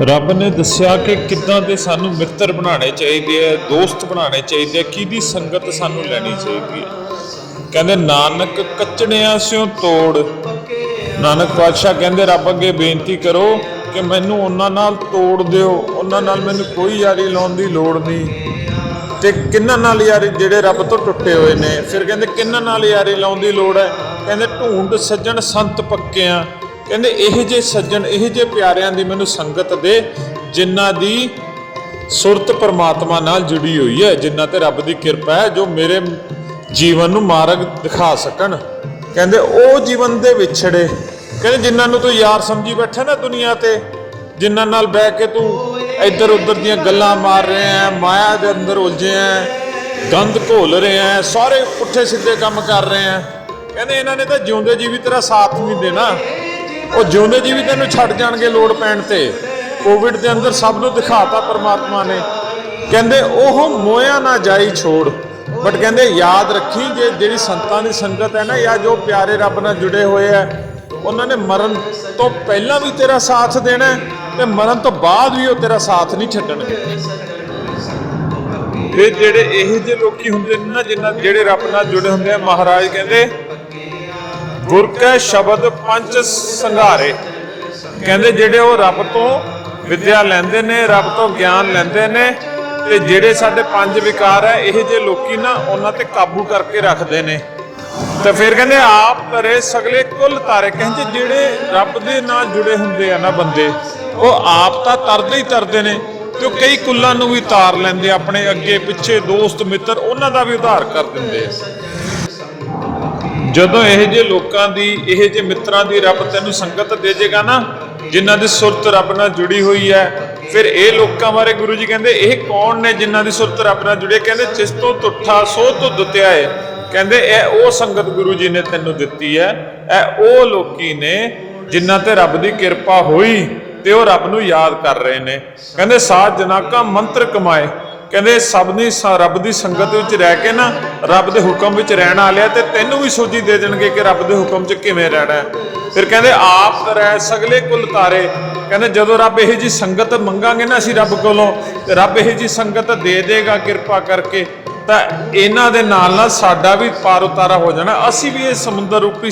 ਰੱਬ ਨੇ ਦੱਸਿਆ ਕਿ ਕਿੱਦਾਂ ਦੇ ਸਾਨੂੰ ਮਿੱਤਰ ਬਣਾਉਣੇ ਚਾਹੀਦੇ ਆ, ਦੋਸਤ ਬਣਾਉਣੇ ਚਾਹੀਦੇ ਆ, ਕਿਹਦੀ ਸੰਗਤ ਸਾਨੂੰ ਲੈਣੀ ਚਾਹੀਦੀ ਹੈ ਕਹਿੰਦੇ, ਨਾਨਕ ਕੱਚੜਿਆਂ ਸਿਓ ਤੋੜ। ਨਾਨਕ ਪਾਤਸ਼ਾਹ ਕਹਿੰਦੇ, ਰੱਬ ਅੱਗੇ ਬੇਨਤੀ ਕਰੋ ਕਿ ਮੈਨੂੰ ਉਹਨਾਂ ਨਾਲ ਤੋੜ ਦਿਓ। ਉਹਨਾਂ ਨਾਲ ਮੈਨੂੰ ਕੋਈ ਯਾਰੀ ਲਾਉਣ ਦੀ ਲੋੜ ਨਹੀਂ। ਤੇ ਕਿੰਨਾਂ ਨਾਲ ਯਾਰੀ ਜਿਹੜੇ ਰੱਬ ਤੋਂ ਟੁੱਟੇ ਹੋਏ ਨੇ? ਫਿਰ ਕਹਿੰਦੇ, ਕਿੰਨਾਂ ਨਾਲ ਯਾਰੀ ਲਾਉਣ ਦੀ ਲੋੜ ਹੈ? ਕਹਿੰਦੇ, ਢੂੰਡ ਸੱਜਣ ਸੰਤ ਪੱਕਿਆਂ ਕਹਿੰਦੇ, ਇਹ ਜੇ ਸੱਜਣ, ਇਹ ਜੇ ਪਿਆਰਿਆਂ ਦੀ ਮੈਨੂੰ ਸੰਗਤ ਦੇ, ਜਿਨ੍ਹਾਂ ਦੀ ਸੁਰਤ ਪਰਮਾਤਮਾ ਨਾਲ ਜੁੜੀ ਹੋਈ ਹੈ, ਜਿਨ੍ਹਾਂ ਤੇ ਰੱਬ ਦੀ ਕਿਰਪਾ ਹੈ, ਜੋ ਮੇਰੇ ਜੀਵਨ ਨੂੰ ਮਾਰਗ ਦਿਖਾ ਸਕਣ। ਕਹਿੰਦੇ, ਉਹ ਜੀਵਨ ਦੇ ਵਿਛੜੇ ਕਹਿੰਦੇ ਜਿਨ੍ਹਾਂ ਨੂੰ ਤੂੰ ਯਾਰ ਸਮਝੀ ਬੈਠਾ ਨਾ ਦੁਨੀਆ ਤੇ, ਜਿਨ੍ਹਾਂ ਨਾਲ ਬਹਿ ਕੇ ਤੂੰ ਇੱਧਰ ਉੱਧਰ ਦੀਆਂ ਗੱਲਾਂ ਮਾਰ ਰਹੇ ਹੈ ਮਾਇਆ ਦੇ ਅੰਦਰ ਉਲਝੇ ਹੈ ਗੰਦ ਘੋਲ ਰਹੇ ਹੈ ਸਾਰੇ ਪੁੱਠੇ ਸਿੱਧੇ ਕੰਮ ਕਰ ਰਹੇ ਹੈ ਕਹਿੰਦੇ ਇਹਨਾਂ ਨੇ ਤਾਂ ਜਿਉਂਦੇ ਜੀ ਵੀ ਤੇਰਾ ਸਾਥ ਨਹੀਂ ਦੇਣਾ। ਉਹ ਜਿਉਂਦੇ ਜੀ ਵੀ ਤੈਨੂੰ ਛੱਡ ਜਾਣਗੇ ਲੋੜ ਪੈਣ ਤੇ। ਕੋਵਿਡ ਦੇ ਅੰਦਰ ਸਭ ਨੂੰ ਦਿਖਾਤਾ ਪਰਮਾਤਮਾ ਨੇ। ਕਹਿੰਦੇ ਉਹ ਮੋਇਆ ਨਾ ਜਾਈ ਛੋੜ। ਬਟ ਕਹਿੰਦੇ ਯਾਦ ਰੱਖੀ ਜੇ ਜਿਹੜੀ ਸੰਤਾਂ ਦੀ ਸੰਗਤ ਹੈ ਨਾ, ਜਾਂ ਜੋ ਪਿਆਰੇ ਰੱਬ ਨਾਲ ਜੁੜੇ ਹੋਏ ਆ ਉਹਨਾਂ ਨੇ ਮਰਨ ਤੋਂ ਪਹਿਲਾਂ ਵੀ ਤੇਰਾ ਸਾਥ ਦੇਣਾ ਤੇ ਮਰਨ ਤੋਂ ਬਾਅਦ ਵੀ ਉਹ ਤੇਰਾ ਸਾਥ ਨਹੀਂ ਛੱਡਣਗੇ। ਇਹ ਜਿਹੜੇ ਇਹ ਜਿਹੇ ਲੋਕੀ ਹੁੰਦੇ ਨੇ ਨਾ, ਜਿਨ੍ਹਾਂ ਜਿਹੜੇ ਰੱਬ ਨਾਲ ਜੁੜੇ ਹੁੰਦੇ ਆ, ਮਹਾਰਾਜ ਕਹਿੰਦੇ, ਗੁਰ ਕੈ ਸ਼ਬਦ ਪੰਜ ਸੰਘਾਰੇ। ਕਹਿੰਦੇ ਜਿਹੜੇ ਉਹ ਰੱਬ ਤੋਂ ਵਿਦਿਆ ਲੈਂਦੇ ਨੇ, ਰੱਬ ਤੋਂ ਗਿਆਨ ਲੈਂਦੇ ਨੇ, ਤੇ ਜਿਹੜੇ ਸਾਡੇ ਪੰਜ ਵਿਕਾਰ ਹੈ, ਇਹ ਜੇ ਲੋਕੀ ਨਾ ਉਹਨਾਂ ਤੇ ਕਾਬੂ ਕਰਕੇ ਰੱਖਦੇ ਨੇ। ਤੇ ਫਿਰ ਕਹਿੰਦੇ ਆਪ ਕਰੇ ਸਗਲੇ ਕੁੱਲ ਤਾਰੇ। ਕਹਿੰਦੇ ਜਿਹੜੇ ਰੱਬ ਦੇ ਨਾਲ ਜੁੜੇ ਹੁੰਦੇ ਆ ਨਾ ਬੰਦੇ, ਉਹ ਆਪ ਤਾਂ ਤਰਦੇ ਹੀ ਤਰਦੇ ਨੇ, ਤੇ ਉਹ ਕਈ ਕੁੱਲਾਂ ਨੂੰ ਵੀ ਤਾਰ ਲੈਂਦੇ ਆਪਣੇ ਅੱਗੇ ਪਿੱਛੇ ਦੋਸਤ, ਮਿੱਤਰ, ਉਹਨਾਂ ਦਾ ਵੀ ਉਧਾਰ ਕਰ ਦਿੰਦੇ ਜਦੋਂ ਇਹ ਜੇ ਲੋਕਾਂ ਦੀ, ਇਹ ਜੇ ਮਿੱਤਰਾਂ ਦੀ ਰੱਬ ਤੈਨੂੰ ਸੰਗਤ ਦੇ ਜੇਗਾ ਨਾ, ਜਿਨ੍ਹਾਂ ਦੀ ਸੁਰਤ ਰੱਬ ਨਾਲ ਜੁੜੀ ਹੋਈ ਹੈ ਫਿਰ ਇਹ ਲੋਕਾਂ ਬਾਰੇ ਗੁਰੂ ਜੀ ਕਹਿੰਦੇ, ਇਹ ਕੌਣ ਨੇ ਜਿਨ੍ਹਾਂ ਦੀ ਸੁਰਤ ਰੱਬ ਨਾਲ ਜੁੜੀ ਹੈ? ਕਹਿੰਦੇ, ਜਿਸ ਤੋਂ ਤੁੱਠਾ ਸੋ ਤੋਂ ਦੁੱਤਿਆ ਹੈ ਕਹਿੰਦੇ, ਇਹ ਉਹ ਸੰਗਤ ਗੁਰੂ ਜੀ ਨੇ ਤੈਨੂੰ ਦਿੱਤੀ ਹੈ। ਇਹ ਉਹ ਲੋਕੀ ਨੇ ਜਿਨ੍ਹਾਂ ਤੇ ਰੱਬ ਦੀ ਕਿਰਪਾ ਹੋਈ ਤੇ ਉਹ ਰੱਬ ਨੂੰ ਯਾਦ ਕਰ ਰਹੇ ਨੇ। ਕਹਿੰਦੇ, ਸਾਧ ਜਨਾਕਾ ਮੰਤਰ ਕਮਾਏ। ਕਹਿੰਦੇ ਸਭ ਦੀ ਸ- ਰੱਬ ਦੀ ਸੰਗਤ ਵਿੱਚ ਰਹਿ ਕੇ ਨਾ ਰੱਬ ਦੇ ਹੁਕਮ ਵਿੱਚ ਰਹਿਣ ਵਾਲਿਆ ਤੇ ਤੈਨੂੰ ਵੀ ਸੋਝੀ ਦੇ ਦੇਣਗੇ ਕਿ ਰੱਬ ਦੇ ਹੁਕਮ 'ਚ ਕਿਵੇਂ ਰਹਿਣਾ ਫਿਰ ਕਹਿੰਦੇ ਆਪ ਕਰੈ ਸਗਲੇ ਕੁਲ ਤਾਰੇ। ਕਹਿੰਦੇ ਜਦੋਂ ਰੱਬ ਇਹ ਜੀ ਸੰਗਤ ਮੰਗਾਂਗੇ ਨਾ ਅਸੀਂ ਰੱਬ ਕੋਲੋਂ, ਤੇ ਰੱਬ ਇਹ ਜੀ ਸੰਗਤ ਦੇ ਦੇਗਾ ਕਿਰਪਾ ਕਰਕੇ, ਤਾਂ ਇਹਨਾਂ ਦੇ ਨਾਲ ਨਾਲ ਸਾਡਾ ਵੀ ਪਾਰ ਉਤਾਰਾ ਹੋ ਜਾਣਾ। ਅਸੀਂ ਵੀ ਇਹ ਸਮੁੰਦਰ ਰੂਪੀ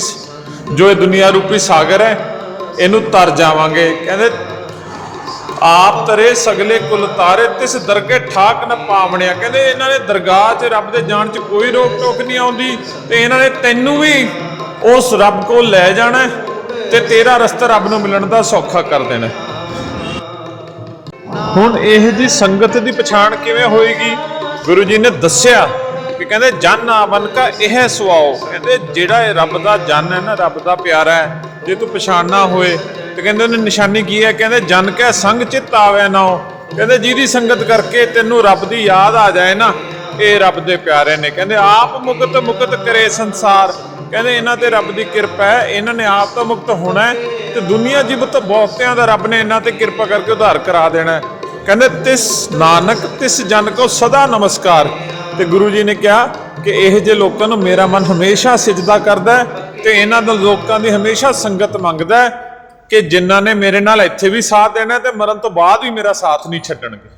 ਜੋ ਇਹ ਦੁਨੀਆ ਰੂਪੀ ਸਾਗਰ ਹੈ, ਇਹਨੂੰ ਤਰ ਜਾਵਾਂਗੇ। ਕਹਿੰਦੇ ਆਪ ਤਰੇ ਸਗਲੇ ਕੁਲ ਤਾਰੇ, ਤਿਸ ਦਰਗੇ ਠਾਕ ਨ ਪਾਵਣਿਆ। ਕਹਿੰਦੇ ਇਹਨਾਂ ਨੇ ਦਰਗਾਹ 'ਚ ਰੱਬ ਦੇ ਜਾਣ 'ਚ ਕੋਈ ਰੋਕ ਟੋਕ ਨਹੀਂ ਆਉਂਦੀ ਤੇ ਇਹਨਾਂ ਨੇ ਤੈਨੂੰ ਵੀ ਉਸ ਰੱਬ ਕੋਲ ਲੈ ਜਾਣਾ ਹੈ ਤੇ ਤੇਰਾ ਰਸਤਾ ਰੱਬ ਨੂੰ ਮਿਲਣ ਦਾ ਸੌਖਾ ਕਰ ਦੇਣਾ ਹੁਣ ਇਹ ਜੀ ਸੰਗਤ ਦੀ ਪਛਾਣ ਕਿਵੇਂ ਹੋਏਗੀ? ਗੁਰੂ ਜੀ ਨੇ ਦੱਸਿਆ ਕਹਿੰਦੇ, ਜਨ ਆਵਨ ਕਾ ਇਹ ਸੁਆਓ। ਕਹਿੰਦੇ, ਜਿਹੜਾ ਇਹ ਰੱਬ ਦਾ ਜਨ ਹੈ ਨਾ, ਰੱਬ ਦਾ ਪਿਆਰਾ ਹੈ, ਜੇ ਤੂੰ ਪਛਾਣਨਾ ਹੋਏ ਤੇ ਕਹਿੰਦੇ ਉਹਨੇ ਨਿਸ਼ਾਨੀ ਕੀ ਹੈ? ਕਹਿੰਦੇ, ਜਨ ਕੈ ਸੰਗ ਚਿਤ ਆਵੇ ਨਾ ਕਹਿੰਦੇ, ਜਿਹਦੀ ਸੰਗਤ ਕਰਕੇ ਤੈਨੂੰ ਰੱਬ ਦੀ ਯਾਦ ਆ ਜਾਏ ਨਾ, ਇਹ ਰੱਬ ਦੇ ਪਿਆਰੇ ਨੇ। ਕਹਿੰਦੇ, ਆਪ ਮੁਕਤ ਮੁਕਤ ਕਰੇ ਸੰਸਾਰ। ਕਹਿੰਦੇ, ਇਹਨਾਂ ਤੇ ਰੱਬ ਦੀ ਕਿਰਪਾ ਹੈ, ਇਹਨਾਂ ਨੇ ਆਪ ਤਾਂ ਮੁਕਤ ਹੋਣਾ ਹੈ ਤੇ ਦੁਨੀਆ ਜੀਵਤ ਬਹੁਤਿਆਂ ਦਾ ਰੱਬ ਨੇ ਇਹਨਾਂ ਤੇ ਕਿਰਪਾ ਕਰਕੇ ਉਧਾਰ ਕਰਾ ਦੇਣਾ ਹੈ। ਕਹਿੰਦੇ, ਤਿਸ ਨਾਨਕ, ਤਿਸ ਜਨ ਕੋ ਸਦਾ ਨਮਸਕਾਰ। ਤੇ ਗੁਰੂ ਜੀ ਨੇ ਕਿਹਾ ਕਿ ਇਹ ਜੇ ਲੋਕਾਂ ਨੂੰ ਮੇਰਾ ਮਨ ਹਮੇਸ਼ਾ ਸਿਜਦਾ ਕਰਦਾ ਹੈ, ਤੇ ਇਹਨਾਂ ਦੇ ਲੋਕਾਂ ਦੀ ਹਮੇਸ਼ਾ ਸੰਗਤ ਮੰਗਦਾ ਕਿ ਜਿਨ੍ਹਾਂ ਨੇ ਮੇਰੇ ਨਾਲ ਇੱਥੇ ਵੀ ਸਾਥ ਦੇਣਾ ਹੈ ਤੇ ਮਰਨ ਤੋਂ ਬਾਅਦ ਵੀ ਮੇਰਾ ਸਾਥ ਨਹੀਂ ਛੱਡਣਗੇ।